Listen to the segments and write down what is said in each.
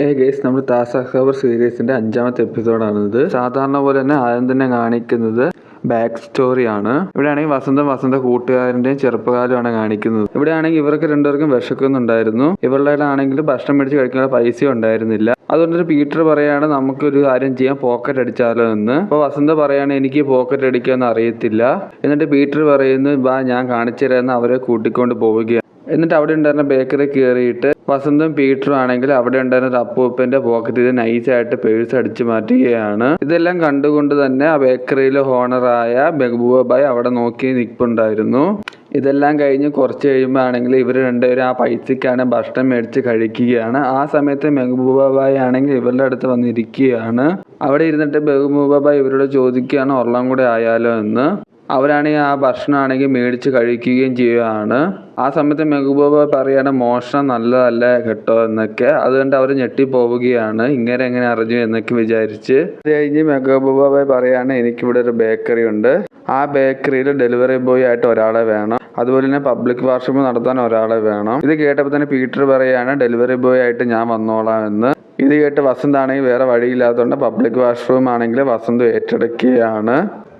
ഏ ഗേസ് നമ്മൾ താസ ഖബർ സീരീസിന്റെ അഞ്ചാമത്തെ എപ്പിസോഡാണിത്. സാധാരണ പോലെ തന്നെ ആദ്യം തന്നെ കാണിക്കുന്നത് ബാക്ക് സ്റ്റോറിയാണ് ഇവിടെയാണെങ്കിൽ വസന്തം വസന്ത കൂട്ടുകാരന്റെയും ചെറുപ്പകാലമാണ് കാണിക്കുന്നത്. ഇവിടെയാണെങ്കിൽ ഇവർക്ക് രണ്ടുപേർക്കും വിശക്കുന്നുണ്ടായിരുന്നു. ഇവരുടെ ആണെങ്കിൽ ഭക്ഷണം മേടിച്ച് കഴിക്കാനുള്ള പൈസ ഉണ്ടായിരുന്നില്ല. അതുകൊണ്ട് പീറ്റർ പറയാണ് നമുക്കൊരു കാര്യം ചെയ്യാം പോക്കറ്റ് അടിച്ചാലോ എന്ന്. അപ്പോൾ വസന്ത പറയാണ് എനിക്ക് പോക്കറ്റ് അടിക്കാൻ അറിയത്തില്ല. എന്നിട്ട് പീറ്റർ പറയുന്നു ബാ ഞാൻ കാണിച്ചു തരാമെന്ന് അവരെ കൂട്ടിക്കൊണ്ട് പോവുകയാണ്. എന്നിട്ട് അവിടെ ഉണ്ടായിരുന്ന ബേക്കറി കയറിയിട്ട് വസന്തും പീറ്ററും ആണെങ്കിൽ അവിടെ ഉണ്ടായിരുന്ന അപ്പൂപ്പന്റെ പോക്കറ്റിൽ നൈസായിട്ട് പേഴ്സ് അടിച്ചു മാറ്റുകയാണ്. ഇതെല്ലാം കണ്ടുകൊണ്ട് തന്നെ ആ ബേക്കറിയിലെ ഹോണറായ മെഹബൂബ ബായ് അവിടെ നോക്കി നിൽപ്പുണ്ടായിരുന്നു. ഇതെല്ലാം കഴിഞ്ഞ് കുറച്ച് കഴിയുമ്പോൾ ആണെങ്കിൽ ഇവർ രണ്ടുപേരും ആ പൈസക്കാണ് ഭക്ഷണം മേടിച്ച് കഴിക്കുകയാണ്. ആ സമയത്ത് മെഹബൂബ ബായ് ആണെങ്കിൽ ഇവരുടെ അടുത്ത് വന്നിരിക്കുകയാണ്. അവിടെ ഇരുന്നിട്ട് മെഹബൂബ ബായ് ഇവരോട് ചോദിക്കുകയാണ് ഒരെണ്ണം കൂടെ ആയാലോ എന്ന്? അവരാണെങ്കിൽ ആ ഭക്ഷണമാണെങ്കിൽ മേടിച്ച് കഴിക്കുകയും ചെയ്യുകയാണ്. ആ സമയത്ത് മെഹബൂബ പറയാണ് മോഷണം നല്ലതല്ല കേട്ടോ എന്നൊക്കെ. അതുകൊണ്ട് അവർ ഞെട്ടിപ്പോവുകയാണ് ഇങ്ങനെ എങ്ങനെ അറിഞ്ഞു എന്നൊക്കെ വിചാരിച്ച്. അത് കഴിഞ്ഞ് മെഹബൂബ പറയാണ് എനിക്കിവിടെ ഒരു ബേക്കറി ഉണ്ട്. ആ ബേക്കറിയിൽ ഡെലിവറി ബോയ് ആയിട്ട് ഒരാളെ വേണം. അതുപോലെ തന്നെ പബ്ലിക് വാഷ്റൂം നടത്താൻ ഒരാളെ വേണം. ഇത് കേട്ടപ്പോൾ തന്നെ പീറ്റർ പറയാണ് ഡെലിവറി ബോയ് ആയിട്ട് ഞാൻ വന്നോളാം എന്ന്. ഇത് കേട്ട് വസന്ത് ആണെങ്കിൽ വേറെ വഴിയില്ലാത്തതുകൊണ്ട് പബ്ലിക് വാഷ്റൂം ആണെങ്കിൽ വസന്ത് ഏറ്റെടുക്കുകയാണ്.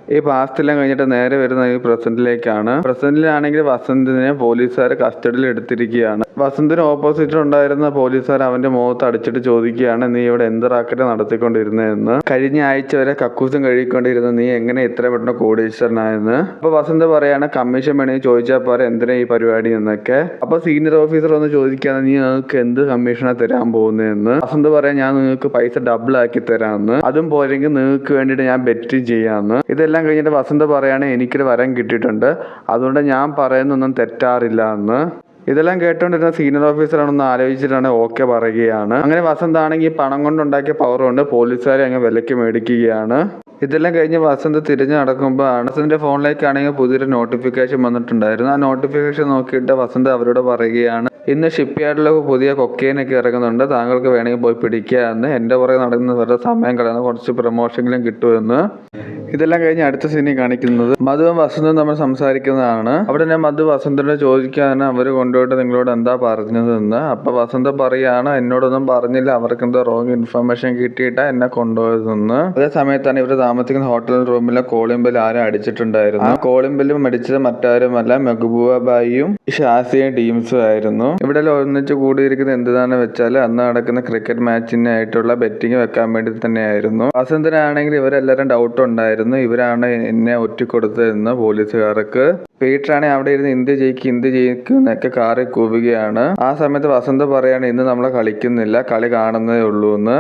ഈ പാസ്തെല്ലാം കഴിഞ്ഞിട്ട് നേരെ വരുന്ന ഈ പ്രസന്റിലേക്കാണ് പ്രസന്റിലാണെങ്കിൽ വസന്തിനെ പോലീസുകാർ കസ്റ്റഡിയിൽ എടുത്തിരിക്കുകയാണ്. വസന്തിന് ഓപ്പോസിറ്റ് ഉണ്ടായിരുന്ന പോലീസുകാർ അവന്റെ മുഖത്ത് അടിച്ചിട്ട് ചോദിക്കുകയാണ് നീ ഇവിടെ എന്ത് റാക്കറ്റ് നടത്തിക്കൊണ്ടിരുന്നതെന്ന് കഴിഞ്ഞ ആഴ്ച വരെ കക്കൂസും കഴുകിക്കൊണ്ടിരുന്ന നീ എങ്ങനെ ഇത്ര പെട്ടെന്ന് കോടീശ്വരനായെന്ന് അപ്പൊ വസന്ത് പറയാണ് കമ്മീഷൻ വേണമെങ്കിൽ ചോദിച്ചാൽ പോരെ എന്തിനാ ഈ പരിപാടി? എന്നൊക്കെ. അപ്പൊ സീനിയർ ഓഫീസർ ഒന്ന് ചോദിക്കുകയാണ് നീ നിങ്ങൾക്ക് എന്ത് കമ്മീഷനാ തരാൻ പോകുന്നതെന്ന് വസന്ത് പറയാൻ ഞാൻ നിങ്ങൾക്ക് പൈസ ഡബിൾ ആക്കി തരാമെന്ന് അതും പോരെങ്കിൽ നിങ്ങൾക്ക് വേണ്ടിയിട്ട് ഞാൻ ബെറ്റ് ചെയ്യാമെന്ന് ഇതെല്ലാം കഴിഞ്ഞിട്ട് വസന്ത് പറയാണ് എനിക്കൊരു വരം കിട്ടിയിട്ടുണ്ട്. അതുകൊണ്ട് ഞാൻ പറയുന്നൊന്നും തെറ്റാറില്ല എന്ന് ഇതെല്ലാം കേട്ടുകൊണ്ടിരുന്ന സീനിയർ ഓഫീസറാണെന്ന് ആലോചിച്ചിട്ടാണ് ഓക്കെ പറയുകയാണ്. അങ്ങനെ വസന്ത് ആണെങ്കിൽ പണം കൊണ്ടുണ്ടാക്കിയ പവർ കൊണ്ട് പോലീസുകാരെ അങ്ങ് വിലക്ക് മേടിക്കുകയാണ്. ഇതെല്ലാം കഴിഞ്ഞ് വസന്ത് തിരിഞ്ഞു നടക്കുമ്പോൾ വസന്തിന്റെ ഫോണിലേക്കാണെങ്കിൽ പുതിയൊരു നോട്ടിഫിക്കേഷൻ വന്നിട്ടുണ്ടായിരുന്നു. ആ നോട്ടിഫിക്കേഷൻ നോക്കിയിട്ട് വസന്ത് അവരോട് പറയുകയാണ് ഇന്ന് ഷിപ്പ് യാർഡിലൊക്കെ പുതിയ കൊക്കെയിനൊക്കെ ഇറങ്ങുന്നുണ്ട്. താങ്കൾക്ക് വേണമെങ്കിൽ പോയി പിടിക്കുക എന്ന് എന്റെ പുറകെ നടക്കുന്നവരുടെ സമയം കളയുന്ന. കുറച്ച് പ്രൊമോഷനെങ്കിലും കിട്ടുമെന്ന്. ഇതെല്ലാം കഴിഞ്ഞ് അടുത്ത സീനിൽ കാണിക്കുന്നത് മധുവും വസന്തും നമ്മൾ സംസാരിക്കുന്നതാണ്. അവിടെ തന്നെ മധു വസന്തനെ ചോദിക്കാനാണ് അവർ കൊണ്ടുപോയിട്ട് നിങ്ങളോട് എന്താ പറഞ്ഞതെന്ന്. അപ്പൊ വസന്ത പറയാണ് എന്നോടൊന്നും പറഞ്ഞില്ല. അവർക്ക് എന്തോ റോങ് ഇൻഫർമേഷൻ കിട്ടിയിട്ടാ എന്നെ കൊണ്ടുപോയതെന്ന്. അതേ സമയത്താണ് ഇവർ താമസിക്കുന്ന ഹോട്ടൽ റൂമിലെ കോളിംഗ് ആരും അടിച്ചിട്ടുണ്ടായിരുന്നു ആ കോളിംഗ് ബെല്ലും അടിച്ചത് മറ്റാരുമല്ല മെഹബൂബായും ഷാസിയും ടീംസും ആയിരുന്നു. ഇവിടെ ഒന്നിച്ച് കൂടിയിരിക്കുന്നത് എന്താണ് വെച്ചാൽ അന്ന് നടക്കുന്ന ക്രിക്കറ്റ് മാച്ചിനായിട്ടുള്ള ബെറ്റിംഗ് വെക്കാൻ വേണ്ടി തന്നെയായിരുന്നു. വസന്തനാണെങ്കിൽ ഇവരെല്ലാരും ഡൗട്ട് ഉണ്ടായിരുന്നു. ഇവരാണ് എന്നെ ഒറ്റിക്കൊടുത്തതെന്ന് പോലീസുകാർക്ക് പീറ്ററാണെ അവിടെ ഇരുന്ന് ഇന്ത്യ ജയിക്കും ഇന്ത്യ ജയിക്കും എന്നൊക്കെ കാറി കൂവുകയാണ്. ആ സമയത്ത് വസന്ത് പറയാണ് ഇന്ന് നമ്മളെ കളിക്കുന്നില്ല കളി കാണുന്നതേ ഉള്ളൂ എന്ന്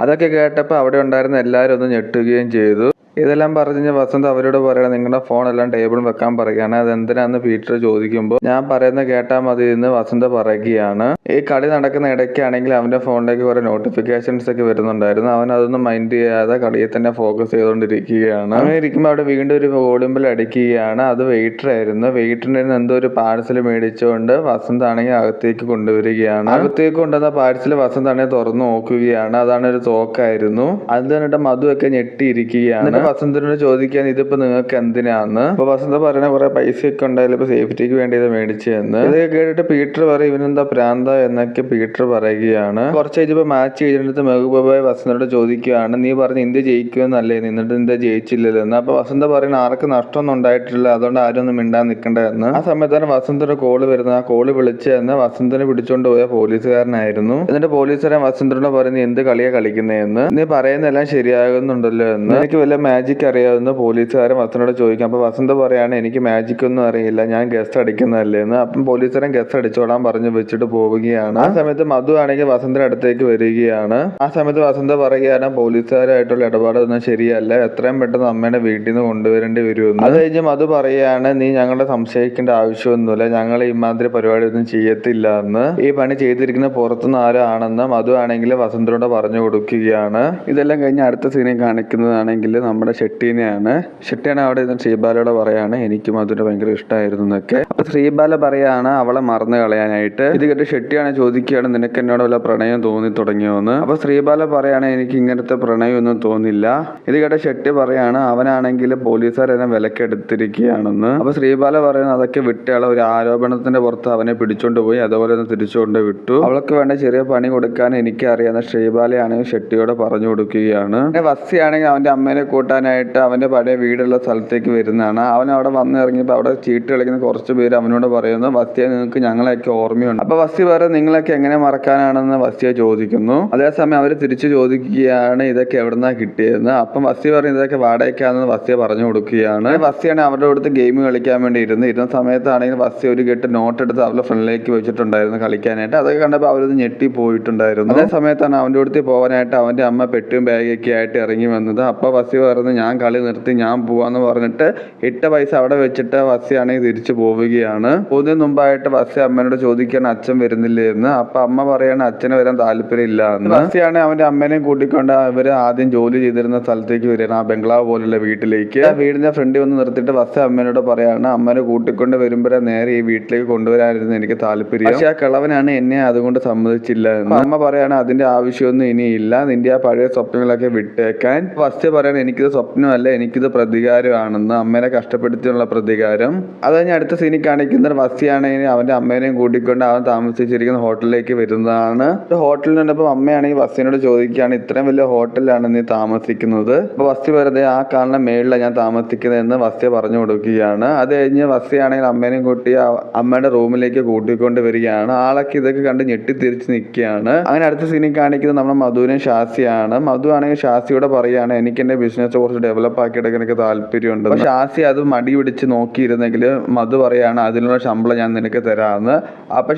അതൊക്കെ കേട്ടപ്പോൾ അവിടെ ഉണ്ടായിരുന്ന എല്ലാവരും ഒന്ന് ഞെട്ടുകയും ചെയ്തു. ഇതെല്ലാം പറഞ്ഞ് വസന്ത് അവരോട് പറയണം നിങ്ങളുടെ ഫോൺ എല്ലാം ടേബിളിൽ വെക്കാൻ പറയുകയാണ്. അത് എന്തിനാന്ന് പീറ്റർ ചോദിക്കുമ്പോൾ ഞാൻ പറയുന്ന കേട്ടാൽ മതി എന്ന് വസന്ത് പറയുകയാണ്. ഈ കളി നടക്കുന്ന ഇടയ്ക്കാണെങ്കിൽ അവന്റെ ഫോണിലേക്ക് കുറെ നോട്ടിഫിക്കേഷൻസ് ഒക്കെ വരുന്നുണ്ടായിരുന്നു. അവൻ അതൊന്നും മൈൻഡ് ചെയ്യാതെ കളിയെ തന്നെ ഫോക്കസ് ചെയ്തുകൊണ്ടിരിക്കുകയാണ്. അങ്ങനെ ഇരിക്കുമ്പോൾ അവിടെ വീണ്ടും ഒരു വോളിയമ്പിൽ അടിക്കുകയാണ്. അത് വെയിറ്റർ ആയിരുന്നു. വെയിറ്ററിന്റെ കയ്യിൽ എന്തോ ഒരു പാഴ്സൽ മേടിച്ചുകൊണ്ട് വസന്ത് ആണെങ്കിൽ അകത്തേക്ക് കൊണ്ടുവരികയാണ്. അകത്തേക്ക് കൊണ്ടുവന്ന പാഴ്സൽ വസന്ത് ആണെങ്കിൽ തുറന്നു നോക്കുകയാണ്. അതാണ് ഒരു തോക്കായിരുന്നു. അത് കണ്ടിട്ട് മധുവൊക്കെ ഞെട്ടിയിരിക്കുകയാണ്. വസന്തനോട് ചോദിക്കാൻ ഇതിപ്പോ നിങ്ങൾക്ക് എന്തിനാന്ന്? അപ്പൊ വസന്ത പറയണ കുറെ പൈസ ഒക്കെ ഉണ്ടായാലും ഇപ്പൊ സേഫ്റ്റിക്ക് വേണ്ടി ഇത് മേടിച്ചതെന്ന്. ഇതൊക്കെ കേട്ടിട്ട് പീറ്റർ പറയും ഇവനെന്താ പ്രാന്ത എന്നൊക്കെ പീറ്റർ പറയുകയാണ്. കുറച്ച് കഴിഞ്ഞപ്പോ മാച്ച് കഴിഞ്ഞിട്ട് മെഹബൂബായ് വസന്തനോട് ചോദിക്കുകയാണ് നീ പറഞ്ഞ് ഇന്ത്യ ജയിക്കുമെന്നല്ലേ? നിന്നിട്ട് ഇന്ത്യ ജയിച്ചില്ലല്ലോ എന്ന് അപ്പൊ വസന്ത പറയുന്ന ആർക്ക് നഷ്ടമൊന്നും ഉണ്ടായിട്ടില്ല അതുകൊണ്ട് ആരും ഒന്നും മിണ്ടാൻ നിൽക്കണ്ടെന്ന്. ആ സമയത്താണ് വസന്തയുടെ കോൾ വരുന്നത് ആ കോൾ വിളിച്ചെന്ന് വസന്തനെ പിടിച്ചോണ്ട് പോയ പോലീസുകാരനായിരുന്നു. എന്നിട്ട് പോലീസുകാരൻ വസന്തനോട് പറയുന്നത് എന്ത് കളിയാ കളിക്കുന്നതെന്ന് നീ പറയുന്നതെല്ലാം ശരിയാകുന്നുണ്ടല്ലോ എന്ന് എനിക്ക് വല്ല മാജിക് അറിയാവുന്ന പോലീസുകാരൻ വസന്തോട് ചോദിക്കും അപ്പൊ വസന്ത പറയാണ് എനിക്ക് മാജിക് ഒന്നും അറിയില്ല ഞാൻ ഗസ്റ്റ് അടിക്കുന്നതല്ലേ? എന്ന് അപ്പം പോലീസുകാരൻ ഗസ്റ്റ് അടിച്ചോളാൻ പറഞ്ഞ് വെച്ചിട്ട് പോവുകയാണ്. ആ സമയത്ത് മധു ആണെങ്കിൽ വസന്തിന്റെ അടുത്തേക്ക് വരികയാണ്. ആ സമയത്ത് വസന്ത പറയുകയാണ് പോലീസുകാരായിട്ടുള്ള ഇടപാടൊന്നും ശരിയല്ല. എത്രയും പെട്ടെന്ന് അമ്മേനെ വീട്ടിൽ നിന്ന് കൊണ്ടുവരേണ്ടി വരുമെന്ന്. അത് കഴിഞ്ഞ് മധു പറയുകയാണ് നീ ഞങ്ങളെ സംശയിക്കേണ്ട ആവശ്യമൊന്നുമില്ല. ഞങ്ങൾ ഇമാതിരി പരിപാടി ഒന്നും ചെയ്യത്തില്ല എന്ന്. ഈ പണി ചെയ്തിരിക്കുന്ന പുറത്തുനിന്ന് ആരോ ആണെന്ന് മധു ആണെങ്കിൽ വസന്തനോട് പറഞ്ഞു കൊടുക്കുകയാണ്. ഇതെല്ലാം കഴിഞ്ഞ് അടുത്ത സീനിൽ കാണിക്കുന്നതാണെങ്കിൽ നമ്മുടെ നമ്മുടെ ഷെട്ടീനെയാണ്. ഷെട്ടിയാണ് അവിടെ ഇരുന്ന് ശ്രീബാലയോട് പറയാണ് എനിക്കും അതിന് ഭയങ്കര ഇഷ്ടമായിരുന്നു എന്നൊക്കെ. അപ്പൊ ശ്രീബാല പറയാണ് അവളെ മറന്നു കളയാനായിട്ട്. ഇത് കേട്ട് ഷെട്ടിയാണ് ചോദിക്കുകയാണ് നിനക്ക് എന്നോട് വല്ല പ്രണയം തോന്നി തുടങ്ങിയോന്ന്? അപ്പൊ ശ്രീബാല പറയാണ് എനിക്ക് ഇങ്ങനത്തെ പ്രണയം ഒന്നും തോന്നില്ല. ഇത് കേട്ട ഷെട്ടി പറയാണ് അവനാണെങ്കിൽ പോലീസുകാർ എന്നെ വിലക്കെടുത്തിരിക്കുകയാണെന്ന്. അപ്പൊ ശ്രീബാല പറയുന്നത് അതൊക്കെ വിട്ടയാളെ ഒരു ആരോപണത്തിന്റെ പുറത്ത് അവനെ പിടിച്ചോണ്ട് പോയി അതുപോലെ തന്നെ തിരിച്ചുകൊണ്ട് വിട്ടു. അവൾക്ക് വേണ്ട ചെറിയ പണി കൊടുക്കാൻ എനിക്ക് അറിയാവുന്ന ശ്രീബാലയാണെങ്കിൽ ഷെട്ടിയോട് പറഞ്ഞു കൊടുക്കുകയാണ്. വസ്സിയാണെങ്കിൽ അവന്റെ അമ്മേനെ കൂട്ടാനായിട്ട് അവന്റെ പഴയ വീടുള്ള സ്ഥലത്തേക്ക് വരുന്നതാണ്. അവൻ അവിടെ വന്ന് ഇറങ്ങിയപ്പോൾ അവിടെ ചീട്ട് കളിക്കുന്ന കുറച്ച് പേര് അവനോട് പറയുന്നു വസ്തിയെ നിങ്ങൾക്ക് ഞങ്ങളെയൊക്കെ ഓർമ്മയുണ്ട്. അപ്പോൾ വസ്തി പറയും നിങ്ങളൊക്കെ എങ്ങനെ മറക്കാനാണെന്ന് വസ്തിയെ ചോദിക്കുന്നു. അതേസമയം അവർ തിരിച്ചു ചോദിക്കുകയാണ് ഇതൊക്കെ എവിടുന്നാ കിട്ടിയതെന്ന്? അപ്പം വസ്തി പറയുന്നത് ഇതൊക്കെ വാടകയ്ക്കാണെന്ന് വസ്തിയെ പറഞ്ഞു കൊടുക്കുകയാണ്. വസ്തിയാണ് അവരുടെ അടുത്ത് ഗെയിം കളിക്കാൻ വേണ്ടി ഇരുന്ന് ഇരുന്ന സമയത്താണെങ്കിൽ വസ്തി ഒരു കെട്ട് നോട്ട് എടുത്ത് അവരുടെ ഫ്രണ്ടിലേക്ക് വെച്ചിട്ടുണ്ടായിരുന്നു കളിക്കാനായിട്ട്. അതൊക്കെ കണ്ടപ്പോൾ അവരത് ഞെട്ടി പോയിട്ടുണ്ടായിരുന്നു. അതേ സമയത്താണ് അവന്റെ അടുത്ത് പോകാനായിട്ട് അവന്റെ അമ്മ പെട്ടിയും ബാഗൊക്കെ ആയിട്ട് ഇറങ്ങി വന്നത്. അപ്പോൾ വസ്തി പറഞ്ഞു ഞാൻ കളി നിർത്തി ഞാൻ പോവാന്ന് പറഞ്ഞിട്ട് ഇട്ട പൈസ അവിടെ വെച്ചിട്ട് വസ്യാണെങ്കിൽ തിരിച്ചു പോവുകയാണ്. പോകുന്നതിന് മുമ്പായിട്ട് വസ്യ അമ്മേനോട് ചോദിക്കാൻ അച്ഛൻ വരുന്നില്ലേ? എന്ന്. അപ്പൊ അമ്മ പറയാണ് അച്ഛന് വരാൻ താല്പര്യം ഇല്ല എന്ന്. വസ്യാണ് അവന്റെ അമ്മേനെയും കൂട്ടിക്കൊണ്ട് അവർ ആദ്യം ജോലി ചെയ്തിരുന്ന സ്ഥലത്തേക്ക് വരികയാണ് ആ ബംഗ്ലാവ് പോലുള്ള വീട്ടിലേക്ക്. ആ വീടിന്റെ ഫ്രണ്ടിൽ വന്ന് നിർത്തിയിട്ട് വസ്യ അമ്മേനോട് പറയാണ് അമ്മനെ കൂട്ടിക്കൊണ്ട് വരുമ്പോഴേ നേരെ ഈ വീട്ടിലേക്ക് കൊണ്ടുവരാനായിരുന്നു എനിക്ക് താല്പര്യം. പക്ഷെ ആ കിളവനാണ് എന്നെ അതുകൊണ്ട് സമ്മതിച്ചില്ല എന്ന്. അമ്മ പറയാണ് അതിന്റെ ആവശ്യമൊന്നും ഇനിയില്ല. നിന്റെ ആ പഴയ സ്വപ്നങ്ങളൊക്കെ വിട്ടേക്കാൻ. വസ്യ പറയാണ് എനിക്കിത് സ്വപ്നമല്ല എനിക്കിത് പ്രതികാരമാണെന്ന് അമ്മേനെ കഷ്ടപ്പെടുത്തിയുള്ള പ്രതികാരം. അത് കഴിഞ്ഞ് അടുത്ത സീനിൽ കാണിക്കുന്ന വസിയാണെങ്കിൽ അവന്റെ അമ്മേനെയും കൂട്ടിക്കൊണ്ട് അവൻ താമസിച്ചിരിക്കുന്ന ഹോട്ടലിലേക്ക് വരുന്നതാണ്. ഹോട്ടലിൽ നിന്നപ്പോൾ അമ്മയാണെങ്കിൽ വസിനോട് ചോദിക്കുകയാണ് ഇത്രയും വലിയ ഹോട്ടലിലാണ് നീ താമസിക്കുന്നത്? അപ്പോൾ വസ്തി വെറുതെ ആ കാണുന്ന മേളിലാണ് ഞാൻ താമസിക്കുന്നത് എന്ന് വസ്യ പറഞ്ഞു കൊടുക്കുകയാണ്. അത് കഴിഞ്ഞ് വസ്യയാണെങ്കിൽ അമ്മേനെയും കൂട്ടി അമ്മയുടെ റൂമിലേക്ക് കൂട്ടിക്കൊണ്ട് വരികയാണ്. ആളൊക്കെ ഇതൊക്കെ കണ്ട് ഞെട്ടിത്തിരിച്ച് നിൽക്കുകയാണ്. അങ്ങനെ അടുത്ത സീനിൽ കാണിക്കുന്നത് നമ്മുടെ മധുവിനും ഷാസിയാണ് മധു ആണെങ്കിൽ ഷാസിയോട് പറയുകയാണ് എനിക്ക് എന്റെ ബിസിനസ് കുറച്ച് കുറച്ച് ഡെവലപ്പ് ആക്കി എടുക്കാൻ എനിക്ക് താല്പര്യമുണ്ട്. പക്ഷെ ആസി അത് മടി പിടിച്ച് നോക്കിയിരുന്നെങ്കിൽ മധു പറയാണ് അതിനുള്ള ശമ്പളം ഞാൻ നിനക്ക് തരാമെന്ന്. അപ്പൊ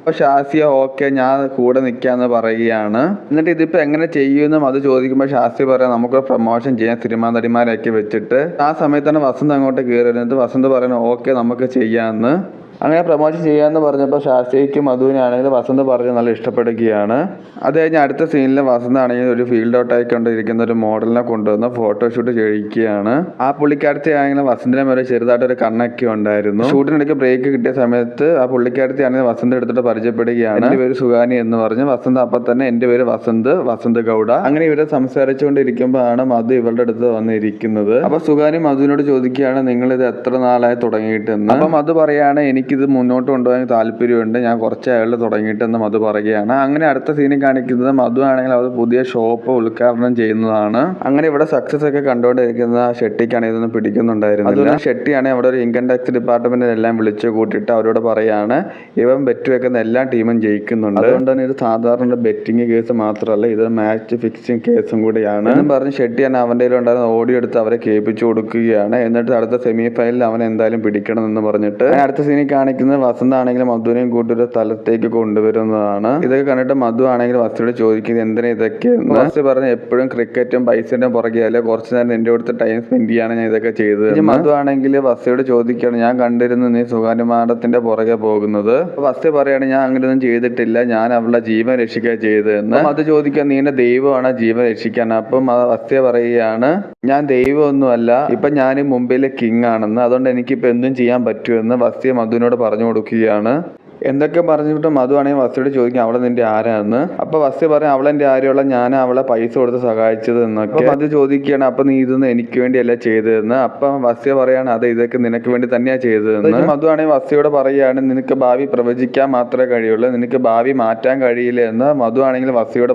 അപ്പൊ ഷാസിയ ഓക്കെ ഞാൻ കൂടെ നിൽക്കാന്ന് പറയുകയാണ്. എന്നിട്ട് ഇതിപ്പോ എങ്ങനെ ചെയ്യുമെന്ന് അത് ചോദിക്കുമ്പോൾ ഷാസി പറയാം നമുക്ക് പ്രൊമോഷൻ ചെയ്യാൻ സിനിമാ നടിമാരെയൊക്കെ വെച്ചിട്ട്. ആ സമയത്താണ് വസന്ത് അങ്ങോട്ട് കയറി വരുന്നത് വസന്ത് പറയുന്നത് ഓക്കെ നമുക്ക് ചെയ്യാമെന്ന്. അങ്ങനെ പ്രൊമോഷൻ ചെയ്യാമെന്ന് പറഞ്ഞപ്പോൾ ശാസ്ത്രിക്കും മധുവിനാണെങ്കിൽ വസന്ത് പറഞ്ഞ് നല്ല ഇഷ്ടപ്പെടുകയാണ്. അത് കഴിഞ്ഞ് അടുത്ത സീനിൽ വസന്ത് ആണെങ്കിൽ ഒരു ഫീൽഡ് ഔട്ട് ആയിക്കൊണ്ടിരിക്കുന്ന ഒരു മോഡലിനെ കൊണ്ടുവന്ന് ഫോട്ടോഷൂട്ട് ചെയ്യിക്കുകയാണ്. ആ പുള്ളിക്കാരത്തി ആണെങ്കിലും വസന്തിനെ മേലെ ചെറുതായിട്ട് ഒരു കണ്ണൊക്കെ ഉണ്ടായിരുന്നു. ഷൂട്ടിനിടയ്ക്ക് ബ്രേക്ക് കിട്ടിയ സമയത്ത് ആ പുള്ളിക്കാരത്തി ആണെങ്കിൽ വസന്ത് എടുത്തിട്ട് പരിചയപ്പെടുകയാണ്. എന്റെ പേര് സുഖാനി എന്ന് പറഞ്ഞ് വസന്ത് അപ്പം തന്നെ എന്റെ പേര് വസന്ത് വസന്ത് ഗൗഡ അങ്ങനെ ഇവരെ സംസാരിച്ചുകൊണ്ടിരിക്കുമ്പോഴാണ് മധു ഇവളുടെ അടുത്ത് വന്നിരിക്കുന്നത്. അപ്പൊ സുഖാനി മധുവിനോട് ചോദിക്കുകയാണ് നിങ്ങൾ ഇത് എത്ര നാളായി തുടങ്ങിയിട്ടെന്ന്? അപ്പൊ മധു പറയാണ് എനിക്കിത് മുന്നോട്ട് കൊണ്ടുപോകാൻ താല്പര്യമുണ്ട്. ഞാൻ കുറച്ച് അയാൾ തുടങ്ങിയിട്ടെന്ന് മധു പറയുകയാണ്. അങ്ങനെ അടുത്ത സീനിൽ കാണിക്കുന്നത് മധു ആണെങ്കിൽ അവർ പുതിയ ഷോപ്പ് ഉദ്ഘാടനം ചെയ്യുന്നതാണ്. അങ്ങനെ ഇവിടെ സക്സസ് ഒക്കെ കണ്ടുകൊണ്ടിരിക്കുന്ന ഷെട്ടിക്കാണ് ഇതൊന്നും പിടിക്കുന്നുണ്ടായിരുന്നു ഷെട്ടിയാണ് അവിടെ ഒരു ഇൻകം ടാക്സ് ഡിപ്പാർട്ട്മെന്റിനെല്ലാം വിളിച്ചു കൂട്ടിയിട്ട് അവരോട് പറയാണ്. ഇവൻ ബെറ്റ് വെക്കുന്ന എല്ലാ ടീമും ജയിക്കുന്നുണ്ട്. അതുകൊണ്ട് തന്നെ ഇത് സാധാരണ ബെറ്റിംഗ് കേസ് മാത്രമല്ല ഇത് മാച്ച് ഫിക്സിംഗ് കേസും കൂടിയാണ്. എന്നും പറഞ്ഞ് ഷെട്ടിയാണ് അവന്റെ ഉണ്ടായിരുന്ന ഓഡിയോ എടുത്ത് അവരെ കേൾപ്പിച്ചു കൊടുക്കുകയാണ്. എന്നിട്ട് അടുത്ത സെമി ഫൈനലിൽ അവൻ എന്തായാലും പിടിക്കണം എന്ന് പറഞ്ഞിട്ട്. അടുത്ത സീനിൽ കാണിക്കുന്നത് വസന്ത ആണെങ്കിൽ മധുവിനെയും കൂട്ടി ഒരു സ്ഥലത്തേക്ക് കൊണ്ടുവരുന്നതാണ്. ഇതൊക്കെ കണ്ടിട്ട് മധു ആണെങ്കിൽ വസ്തുയോട് ചോദിക്കുന്നത് എന്തിനാ ഇതൊക്കെ വസ്തു പറഞ്ഞ എപ്പോഴും ക്രിക്കറ്റും പൈസന്റെ പുറകെ അല്ലെ? കുറച്ച് നേരം എന്റെ അടുത്ത് ടൈം സ്പെൻഡ് ചെയ്യാണ് ഞാൻ ഇതൊക്കെ ചെയ്തത് ഇനി മധു ആണെങ്കിൽ വസ്തുയോട് ചോദിക്കുകയാണ് ഞാൻ കണ്ടിരുന്നു നീ സുഗാനുമാടത്തിന്റെ പുറകെ പോകുന്നത്. വസ്തു പറയാണ് ഞാൻ അങ്ങനെയൊന്നും ചെയ്തിട്ടില്ല. ഞാൻ അവളുടെ ജീവൻ രക്ഷിക്കുക ചെയ്തതെന്ന് അത് ചോദിക്കാൻ നീ എന്റെ ദൈവമാണ് ജീവൻ രക്ഷിക്കാൻ? അപ്പം വസ്തു പറയുകയാണ് ഞാൻ ദൈവമൊന്നുമല്ല. ഇപ്പൊ ഞാൻ മുംബൈയിലെ കിങ് ആണെന്ന്. അതുകൊണ്ട് എനിക്കിപ്പോ എന്തും ചെയ്യാൻ പറ്റുമെന്ന് വസ്തിയ മധുവിനോട് പറഞ്ഞു കൊടുക്കുകയാണ്. എന്തൊക്കെ പറഞ്ഞിട്ടും മധു ആണെങ്കിൽ വസ്തിയോട് ചോദിക്കും അവളെ നിന്റെ ആരാന്ന് അപ്പൊ വസ്തി പറയും അവളെന്റെ ആരെയുള്ള ഞാൻ അവളെ പൈസ കൊടുത്ത് സഹായിച്ചത് എന്നൊക്കെ. അത് ചോദിക്കുകയാണ് അപ്പൊ നീ ഇതൊന്നും എനിക്ക് വേണ്ടിയല്ല ചെയ്തതെന്ന്? അപ്പൊ വസ്യ പറയാണ് അത് ഇതൊക്കെ നിനക്ക് വേണ്ടി തന്നെയാ ചെയ്തതെന്ന്. മധു ആണെങ്കിൽ വസ്തിയോട് പറയുകയാണ് നിനക്ക് ഭാവി പ്രവചിക്കാൻ മാത്രമേ കഴിയുള്ളൂ നിനക്ക് ഭാവി മാറ്റാൻ കഴിയില്ല എന്ന് മധു ആണെങ്കിൽ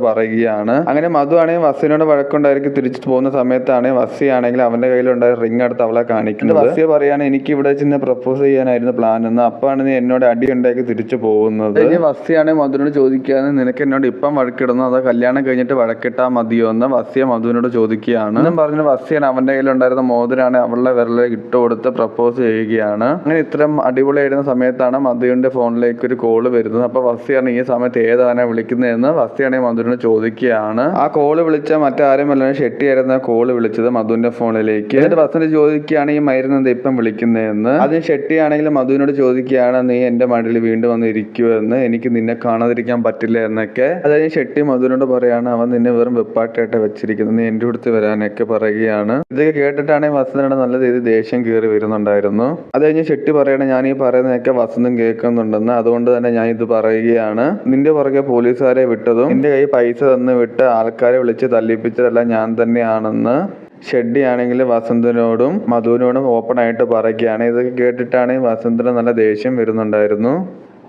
പറയുകയാണ്. അങ്ങനെ മധു ആണെങ്കിൽ വസ്യനോട് വഴക്കുണ്ടായിരിക്കും തിരിച്ചു പോകുന്ന സമയത്താണ് വസ്യ ആണെങ്കിൽ അവന്റെ കയ്യിലുണ്ടായ റിംഗ് എടുത്ത് അവളെ കാണിക്കുന്നത്. വസ്യ പറയാണ് എനിക്ക് ഇവിടെ ചെന്ന് പ്രപ്പോസ് ചെയ്യാനായിരുന്നു പ്ലാൻ എന്ന്. അപ്പാണ് നീ എന്നോട് അടി ഉണ്ടാക്കി തിരിച്ചു പോകുന്നത്? ഇനി വസ്യയാണ് മധുവിനോട് ചോദിക്കുകയാണ്. നിനക്ക് എന്നോട് ഇപ്പം വഴക്കിടുന്നു? അതോ കല്യാണം കഴിഞ്ഞിട്ട് വഴക്കിട്ടാ മതിയോ എന്ന് വസ്യ മധുവിനോട് ചോദിക്കുകയാണ്. എന്നും പറഞ്ഞ് വസ്യാണ് അവന്റെ കയ്യിലുണ്ടായിരുന്ന മോതിരാണ് അവളുടെ വിരലിലേക്ക് ഇട്ട് കൊടുത്ത് പ്രപ്പോസ് ചെയ്യുകയാണ്. അങ്ങനെ ഇത്തരം അടിപൊളിയായിരുന്ന സമയത്താണ് മധുവിന്റെ ഫോണിലേക്ക് ഒരു കോൾ വരുന്നത്. അപ്പൊ വസ്യാണ് ഈ സമയത്ത് ഏതാണ് വിളിക്കുന്നതെന്ന് വസ്യാണ് മധുവിനോട് ചോദിക്കുകയാണ്. ആ കോൾ വിളിച്ച മറ്റാരുമല്ല ഷെട്ടിയായിരുന്ന കോൾ വിളിച്ചത് മധുവിന്റെ ഫോണിലേക്ക്. എന്നിട്ട് വസന്റ് ചോദിക്കുകയാണ് ഈ മരുന്ന് എന്താ ഇപ്പം വിളിക്കുന്നതെന്ന്? അതിന് ഷെട്ടിയാണെങ്കിൽ മധുവിനോട് ചോദിക്കുകയാണ് നീ എന്റെ മടിയിൽ വീണ്ടും വീണ്ടും വന്ന് ഇരിക്കുമെന്ന് എനിക്ക് നിന്നെ കാണാതിരിക്കാൻ പറ്റില്ല എന്നൊക്കെ. അതായത് ഷെട്ടി മധുരനോട് പറയാണ് അവൻ നിന്നെ വെറും വെപ്പാട്ടായിട്ട് വെച്ചിരിക്കുന്നത്. നീ എന്റെ അടുത്ത് വരാനൊക്കെ പറയുകയാണ്. ഇതൊക്കെ കേട്ടിട്ടാണെങ്കിൽ വസന്തയുടെ നല്ല രീതിയിൽ ദേഷ്യം കയറി വരുന്നുണ്ടായിരുന്നു. അത് കഴിഞ്ഞ് ഷെട്ടി പറയണ ഞാൻ ഈ പറയുന്നതൊക്കെ വസന്തം കേൾക്കുന്നുണ്ടെന്ന്. അതുകൊണ്ട് തന്നെ ഞാൻ ഇത് പറയുകയാണ്. നിന്റെ പുറകെ പോലീസുകാരെ വിട്ടതും നിന്റെ കൈ പൈസ തന്ന് വിട്ട് ആൾക്കാരെ വിളിച്ച് തല്ലിപ്പിച്ചതല്ല ഞാൻ തന്നെയാണെന്ന് ഷെഡ്ഡി ആണെങ്കിൽ വസന്തനോടും മധുവിനോടും ഓപ്പൺ ആയിട്ട് പറയുകയാണ്. ഇതൊക്കെ കേട്ടിട്ടാണ് വസന്തന് നല്ല ദേഷ്യം വരുന്നുണ്ടായിരുന്നു.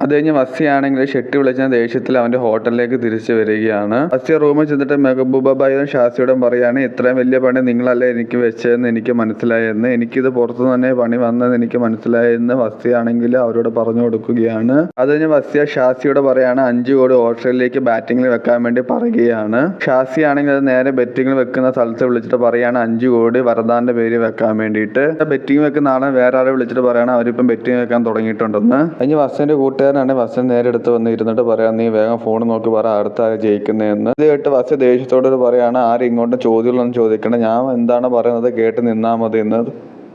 അത് കഴിഞ്ഞ് വസ്യാണെങ്കിൽ ഷെട്ടി വിളിച്ച ദേഷ്യത്തിൽ അവന്റെ ഹോട്ടലിലേക്ക് തിരിച്ചു വരികയാണ്. വസ്യ റൂമിൽ ചെന്നിട്ട് മെഹബൂബായും ഷാസിയോടും പറയാണ് ഇത്രയും വലിയ പണി നിങ്ങളല്ലേ എനിക്ക് വെച്ചതെന്ന് എനിക്ക് മനസ്സിലായെന്ന്. എനിക്കിത് പുറത്തു തന്നെ പണി വന്നതെന്ന് എനിക്ക് മനസ്സിലായെന്ന് വസ്യാണെങ്കിൽ അവരോട് പറഞ്ഞു കൊടുക്കുകയാണ്. അത് കഴിഞ്ഞ് വസിയ ഷാസിയോട് പറയാണ് അഞ്ചു കോടി ഓസ്ട്രേലിയയിലേക്ക് ബാറ്റിംഗിൽ വെക്കാൻ വേണ്ടി പറയുകയാണ്. ഷാസി ആണെങ്കിൽ അത് നേരെ ബെറ്റിംഗിൽ വെക്കുന്ന സ്ഥലത്ത് വിളിച്ചിട്ട് പറയാണ് അഞ്ചു കോടി വരദാന്റെ പേര് വെക്കാൻ വേണ്ടിയിട്ട്. ബെറ്റിംഗ് വെക്കുന്ന ആളെ വേറെ ആളെ വിളിച്ചിട്ട് പറയാണ് അവരിപ്പം ബെറ്റിംഗ് വെക്കാൻ തുടങ്ങിയിട്ടുണ്ടെന്ന്. കഴിഞ്ഞ് വസന്റെ കൂട്ടുകാരനാണ് വസൻ നേരെ അടുത്ത് വന്ന് ഇരുന്നിട്ട് പറയാം നീ വേഗം ഫോൺ നോക്കി പറ അടുത്ത ജയിക്കുന്നതെന്ന്. ഇത് കേട്ട് വസ്യ ദേഷ്യത്തോട് പറയാണ് ആരും ഇങ്ങോട്ട് ചോദ്യങ്ങളൊന്നും ചോദിക്കണം ഞാൻ എന്താണ് പറയുന്നത് കേട്ട് നിന്നാ മതി എന്ന്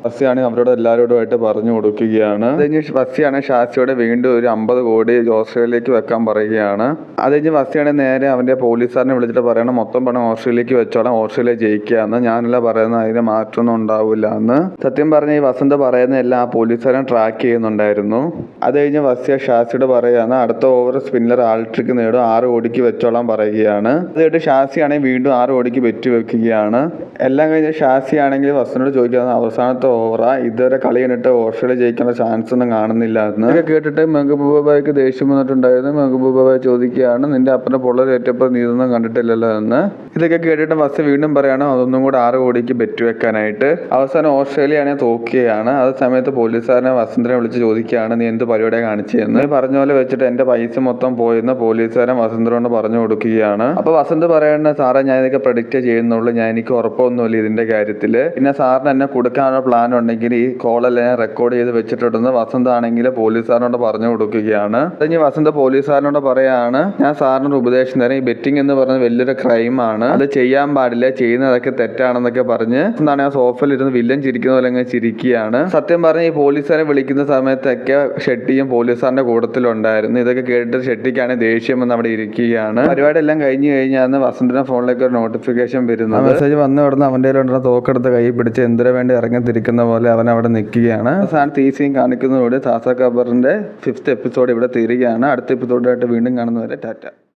ബസ്സിയാണ് അവരോട് എല്ലാവരോടുമായിട്ട് പറഞ്ഞു കൊടുക്കുകയാണ്. അത് കഴിഞ്ഞ് ഷാസിയോട് വീണ്ടും ഒരു അമ്പത് കോടി ഓസ്ട്രേലിയയിലേക്ക് വെക്കാൻ പറയുകയാണ്. അത് കഴിഞ്ഞ് നേരെ അവന്റെ പോലീസുകാരനെ വിളിച്ചിട്ട് പറയണം മൊത്തം പണം ഓസ്ട്രേലിയക്ക് വെച്ചോളാം ഓസ്ട്രേലിയ ജയിക്കുകയെന്ന്. ഞാനല്ല പറയുന്നത് അതിന് മാറ്റമൊന്നും ഉണ്ടാവില്ല എന്ന്. സത്യം പറഞ്ഞ ഈ വസന്ത പറയുന്ന എല്ലാം ആ പോലീസുകാരൻ ട്രാക്ക് ചെയ്യുന്നുണ്ടായിരുന്നു. അത് കഴിഞ്ഞ് ബസ്സിയ ഷാസിയോട് പറയുകയാണ് അടുത്ത ഓവർ സ്പിന്നർ ആൾട്രിക്ക് നേടും ആറ് കോടിക്ക് വെച്ചോളാൻ പറയുകയാണ്. അത് കഴിഞ്ഞിട്ട് ഷാസിയാണെങ്കിൽ വീണ്ടും ആറ് കോടിക്ക് ബെറ്റ് വെക്കുകയാണ് എല്ലാം കഴിഞ്ഞ് ഷാസിയാണെങ്കിൽ വസനോട് ചോദിക്കുന്നത് അവസാനത്തെ ഓവറാ ഇതുവരെ കളി കണ്ടിട്ട് ഓസ്ട്രേലിയ ജയിക്കാനുള്ള ചാൻസ് ഒന്നും കാണുന്നില്ല എന്ന് ഒക്കെ കേട്ടിട്ട് മെഹബൂബായിക്ക് ദേഷ്യം വന്നിട്ടുണ്ടായിരുന്നു. മെഹബൂബായി ചോദിക്കുകയാണ് നിന്റെ അപ്പനെ പൊള്ളലേറ്റപ്പോൾ നീ ഇതൊന്നും കണ്ടിട്ടില്ലല്ലോ എന്ന്. ഇതൊക്കെ കേട്ടിട്ട് ബസ് വീണ്ടും പറയാണ് അതൊന്നും കൂടെ ആറ് കോടിക്ക് ബെറ്റ് വെക്കാനായിട്ട് അവസാനം ഓസ്ട്രേലിയ ആണെങ്കിൽ തോക്കുകയാണ്. അത് സമയത്ത് പോലീസുകാരനെ വസന്തനെ വിളിച്ച് ചോദിക്കുകയാണ് നീ എന്ത് പരിപാടിയാണ് കാണിച്ചതെന്ന് നീ പറഞ്ഞ പോലെ വെച്ചിട്ട് എന്റെ പൈസ മൊത്തം പോയെന്ന് പോലീസുകാരൻ വസന്തനോട് പറഞ്ഞു കൊടുക്കുകയാണ്. അപ്പൊ വസന്ത് പറയണ സാറേ ഞാൻ ഇതൊക്കെ പ്രഡിക്റ്റ് ചെയ്യുന്നുള്ളൂ. ഞാൻ എനിക്ക് ഉറപ്പൊന്നുമില്ല ഇതിന്റെ കാര്യത്തിൽ. പിന്നെ സാറിന് എന്നെ കൊടുക്കാനുള്ള പ്ലാൻ ഉണ്ടെങ്കിൽ ഈ കോളെല്ലാം ഞാൻ റെക്കോർഡ് ചെയ്ത് വെച്ചിട്ടുണ്ടെന്ന് വസന്ത ആണെങ്കിൽ പോലീസുകാരനോട് പറഞ്ഞു കൊടുക്കുകയാണ്. അത് വസന്ത പോലീസുകാരനോട് പറയാണ് ഞാൻ സാറിനോട് ഉപദേശം തരാം. ഈ ബെറ്റിംഗ് എന്ന് പറഞ്ഞ വലിയൊരു ക്രൈം ആണ്. അത് ചെയ്യാൻ പാടില്ല ചെയ്യുന്നതൊക്കെ തെറ്റാണെന്നൊക്കെ പറഞ്ഞ് എന്താണ് ആ സോഫയിൽ ഇരുന്ന് വില്ലൻ ചിരിക്കുന്ന പോലെ അങ്ങ് ചിരിക്കുകയാണ്. സത്യം പറഞ്ഞ ഈ പോലീസുകാരെ വിളിക്കുന്ന സമയത്തൊക്കെ ഷെട്ടിയും പോലീസുകാരന്റെ കൂട്ടത്തിലുണ്ടായിരുന്നു. ഇതൊക്കെ കേട്ടിട്ട് ഷെട്ടിക്കാണ് ദേഷ്യം വന്ന് അവിടെ ഇരിക്കുകയാണ്. പരിപാടി എല്ലാം കഴിഞ്ഞു കഴിഞ്ഞാൽ വസന്തിന്റെ ഫോണിലേക്ക് ഒരു നോട്ടിഫിക്കേഷൻ വരുന്നത്. മെസ്സേജ് വന്ന ഉടനെ കയ്യിലുണ്ടെന്ന തോക്കെടുത്ത് കൈ പിടിച്ച് എന്തിനു വേണ്ടി ഇറങ്ങി പോലെ അവൻ അവിടെ നിൽക്കുകയാണ്. സാൻ തീസിയും കാണിക്കുന്നതോടെ താസ കബറിന്റെ ഫിഫ്ത്ത് എപ്പിസോഡ് ഇവിടെ തീരുകയാണ്. അടുത്ത എപ്പിസോഡായിട്ട് വീണ്ടും കാണുന്നവരെ ടാറ്റ.